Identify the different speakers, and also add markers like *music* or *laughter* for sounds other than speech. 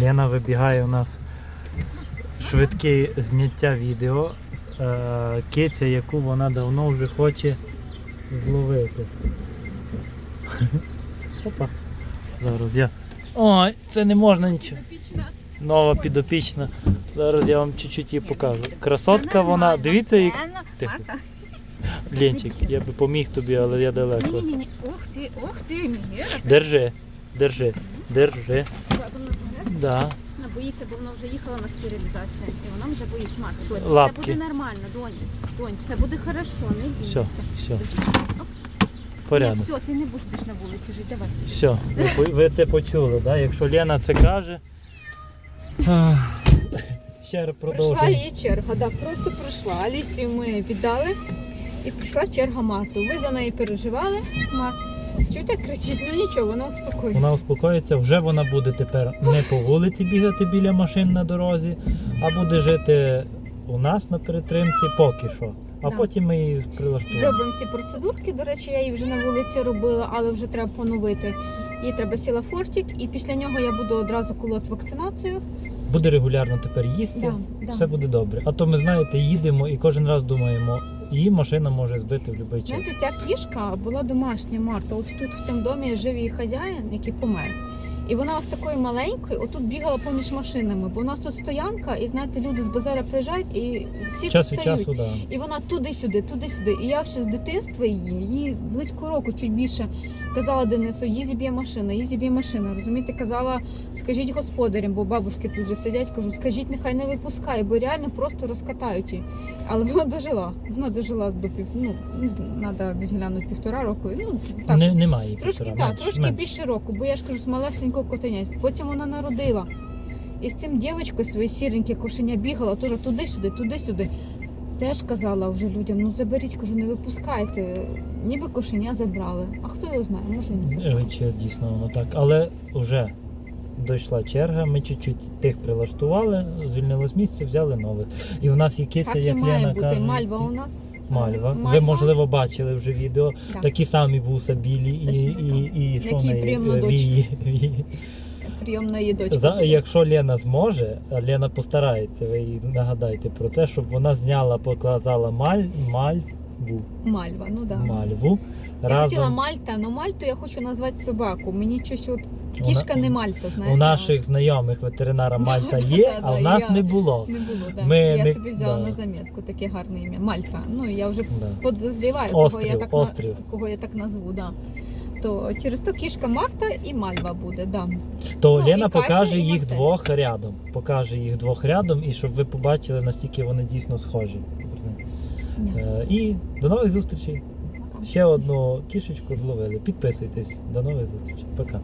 Speaker 1: Лена вибігає у нас швидке зняття відео. Е, Киця, яку вона давно вже хоче зловити. *laughs* Опа. Зараз я. Ой, це не можна нічого. Нова підопічна. Зараз я вам чуть-чуть її покажу. Красотка вона. Дивіться, як. Тихо. Ленчик, я би поміг тобі, але я далеко.
Speaker 2: Ух ти, ух ти.
Speaker 1: Держи, держи, держи. Да.
Speaker 2: Вона боїться, бо вона вже їхала на стерилізацію. І вона вже боїться. Донь, все
Speaker 1: Лапки.
Speaker 2: буде нормально, донь. Донь, все буде хорошо, не бійся.
Speaker 1: Все, все, порядок.
Speaker 2: все, ти не будеш більш на вулиці жити, давай.
Speaker 1: Все, ви, ви це почули, да? Якщо Лена це каже. ах, Ще раз продовжуй.
Speaker 2: її черга, да, просто пройшла. Алісію ми віддали і прийшла черга Марту. Ви за неї переживали, Март. Чуєте, кричить, ну нічого, вона успокоїться.
Speaker 1: Вона успокоїться, вже вона буде тепер не по вулиці бігати біля машин на дорозі, а буде жити у нас на перетримці поки що. А
Speaker 2: Да.
Speaker 1: потім ми її прилаштуємо.
Speaker 2: Зробимо всі процедурки. До речі, я її вже на вулиці робила, але вже треба поновити. Їй треба сіла фортик, і після нього я буду одразу колоти вакцинацію.
Speaker 1: Буде регулярно тепер їсти,
Speaker 2: Да, да.
Speaker 1: все буде добре. А то ми знаєте, їдемо і кожен раз думаємо, її машина може збити в будь-який час.
Speaker 2: Знаєте, ця кішка була домашня Марта. Ось тут в цьому домі жив її хазяїн, який помер. І вона ось такою маленькою, отут бігала поміж машинами, бо у нас тут стоянка, і знаєте, люди з базара приїжджають і всі
Speaker 1: Час
Speaker 2: тут
Speaker 1: від
Speaker 2: стають.
Speaker 1: часу, да.
Speaker 2: І вона туди-сюди, туди-сюди. І я ще з дитинства її, їй близько року, чуть більше, казала Денису, її зіб'є машина, її зіб'є машина. Розумієте, казала, скажіть господарям, бо бабушки тут вже сидять, кажу, скажіть, нехай не випускає, бо реально просто розкатають її. Але вона дожила. Вона дожила до пів, ну, не знаю, треба десь глянути півтора року. Ну, так,
Speaker 1: Не, немає
Speaker 2: Трошки,
Speaker 1: півтора,
Speaker 2: так,
Speaker 1: менше,
Speaker 2: трошки
Speaker 1: менше.
Speaker 2: більше року, бо я ж кажу, з малесенького котеня. Потім вона народила. І з цим дівчинкою своє сіреньке кошеня бігала, теж туди-сюди, туди-сюди. Теж казала вже людям, ну заберіть, кажу, не випускайте. Ніби кошеня забрали. А хто його знає, може і не забрали.
Speaker 1: Е, Чи дійсно воно так. Але вже дійшла черга, ми чуть-чуть тих прилаштували, звільнилось місце, взяли нових. І в нас є киця, як
Speaker 2: має
Speaker 1: Лена
Speaker 2: бути.
Speaker 1: каже.
Speaker 2: Мальва у нас.
Speaker 1: Мальва. Ви, можливо, бачили вже відео.
Speaker 2: Да.
Speaker 1: Такі самі вуса білі і,
Speaker 2: Точно
Speaker 1: і, і, що в
Speaker 2: Які
Speaker 1: неї? вії, вії.
Speaker 2: прийомна її.
Speaker 1: За, якщо Лена зможе, а Лена постарається, ви їй нагадайте про це, щоб вона зняла, показала маль, мальву.
Speaker 2: Мальва, ну да.
Speaker 1: Мальву.
Speaker 2: Я хотіла Мальта, але Мальту я хочу назвати собаку. Мені щось от кішка не Мальта, знаєте.
Speaker 1: у наших знайомих ветеринара Мальта є, а у нас не було.
Speaker 2: Не було.
Speaker 1: Ми
Speaker 2: я собі взяла на замітку таке гарне ім'я. Мальта. Ну я вже подозріваю, кого я так
Speaker 1: острів.
Speaker 2: Кого я так назву. Да. То через то кішка Марта і Мальва буде. Да.
Speaker 1: То
Speaker 2: Ну,
Speaker 1: Лена покаже їх двох рядом. Покаже їх двох рядом, і щоб ви побачили, настільки вони дійсно схожі. Е, І до нових зустрічей. Ще одну кішечку зловили. Підписуйтесь. До нових зустрічей. Пока.